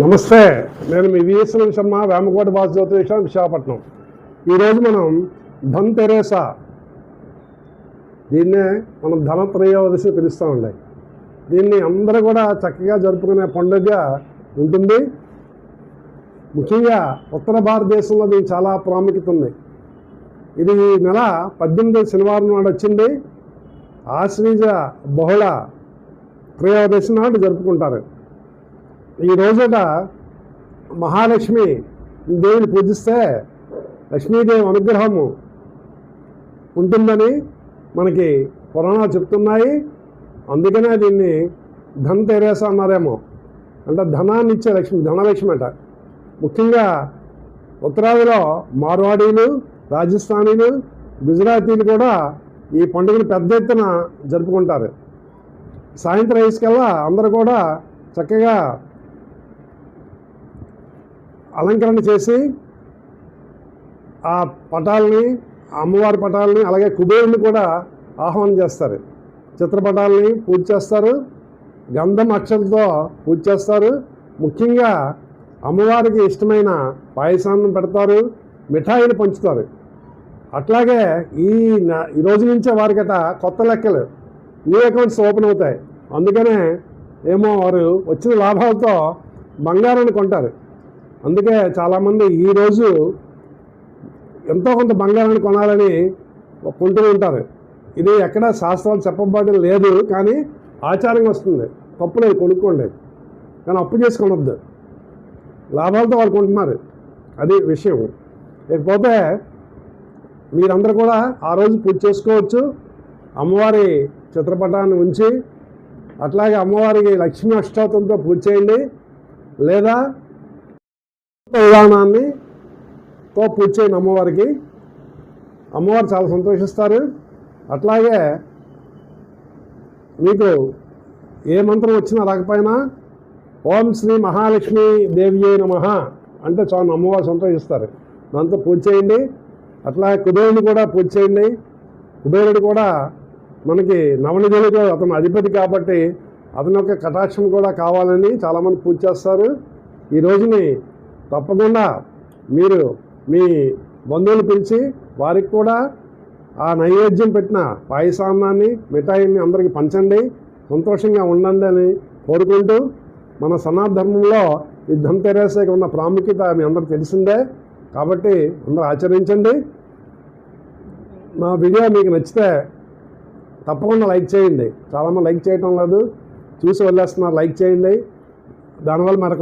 నమస్తే నేను మీ విఎస్ఎన్ శర్మ వేమకోట బాస్ జ్యోతిష విశాఖపట్నం. ఈరోజు మనం ధన్ తెరేసా దీన్నే మనం ధన త్రయోదశి పిలుస్తూ ఉండే దీన్ని అందరూ కూడా చక్కగా జరుపుకునే పండుగ ఉంటుంది. ముఖ్యంగా ఉత్తర భారతదేశంలో దీనికి చాలా ప్రాముఖ్యత ఉంది. ఇది ఈ నెల పద్దెనిమిది శనివారం నాడు వచ్చింది. ఆశ్రీజ బహుళ త్రయోదశి నాడు జరుపుకుంటారు. ఈ రోజుట మహాలక్ష్మి దేవిని పూజిస్తే లక్ష్మీదేవి అనుగ్రహము ఉంటుందని మనకి పురాణాలు చెప్తున్నాయి. అందుకనే దీన్ని ధన్ తెరేస అన్నారేమో. అంటే ధనాన్ని ఇచ్చే లక్ష్మి ధనలక్ష్మి అంట. ముఖ్యంగా ఉత్తరాదిలో మార్వాడీలు రాజస్థానీలు గుజరాతీలు కూడా ఈ పండుగను పెద్ద ఎత్తున జరుపుకుంటారు. సాయంత్రం అయ్యేకల్లా అందరూ కూడా చక్కగా అలంకరణ చేసి ఆ పటాలని అమ్మవారి పటాలని అలాగే కుబేరుని కూడా ఆహ్వానం చేస్తారు. చిత్రపటాలని పూజ చేస్తారు. గంధం అక్షలతో పూజ చేస్తారు. ముఖ్యంగా అమ్మవారికి ఇష్టమైన పాయసాన్ని పెడతారు. మిఠాయిలు పంచుతారు. అట్లాగే ఈ ఈ రోజు నుంచే వారికట కొత్త లెక్కలు. న్యూ అకౌంట్స్ ఓపెన్ అవుతాయి. అందుకనే ఏమో వారు వచ్చిన లాభాలతో బంగారాన్ని కొంటారు. అందుకే చాలామంది ఈరోజు ఎంతో కొంత బంగారాన్ని కొనాలని కొంటూ ఉంటారు. ఇది ఎక్కడ శాస్త్రాలు చెప్పబడి లేదు కానీ ఆచారం వస్తుంది. తప్పులేదు కొనుక్కోండి. కానీ అప్పు చేసుకొనొద్దు లాభాలతో వాళ్ళు కొంటున్నారు. అది విషయం. లేకపోతే మీరందరూ కూడా ఆ రోజు పూజ చేసుకోవచ్చు. అమ్మవారి చిత్రపటాన్ని ఉంచి అట్లాగే అమ్మవారికి లక్ష్మీ అష్టాతంతో పూజ చేయండి. లేదా విధానాన్ని తో పూజ చేయండి అమ్మవారికి. అమ్మవారు చాలా సంతోషిస్తారు. అట్లాగే మీకు ఏ మంత్రం వచ్చినా రాకపోయినా ఓం శ్రీ మహాలక్ష్మి దేవి నమ అంటే చాలా అమ్మవారు సంతోషిస్తారు. దాంతో పూజ చేయండి. అట్లా కుబేరుడు కూడా పూజ చేయండి. కుబేరుడు కూడా మనకి నవనిధులకు అతను అధిపతి కాబట్టి అతని యొక్క కటాక్షం కూడా కావాలని చాలామంది పూజ చేస్తారు. ఈ రోజుని తప్పకుండా మీరు మీ బంధువులు పిలిచి వారికి కూడా ఆ నైవేద్యం పెట్టిన పాయసాన్నాన్ని మిఠాయిని అందరికీ పంచండి. సంతోషంగా ఉండండి అని కోరుకుంటూ మన సనాతన ధర్మంలో ఈ ఉన్న ప్రాముఖ్యత మీ అందరికి తెలిసిందే. కాబట్టి అందరూ ఆచరించండి. నా వీడియో మీకు నచ్చితే తప్పకుండా లైక్ చేయండి. చాలామంది లైక్ చేయటం లేదు. చూసి వెళ్ళేస్తున్నారు లైక్ చేయండి. దానివల్ల మరికొంత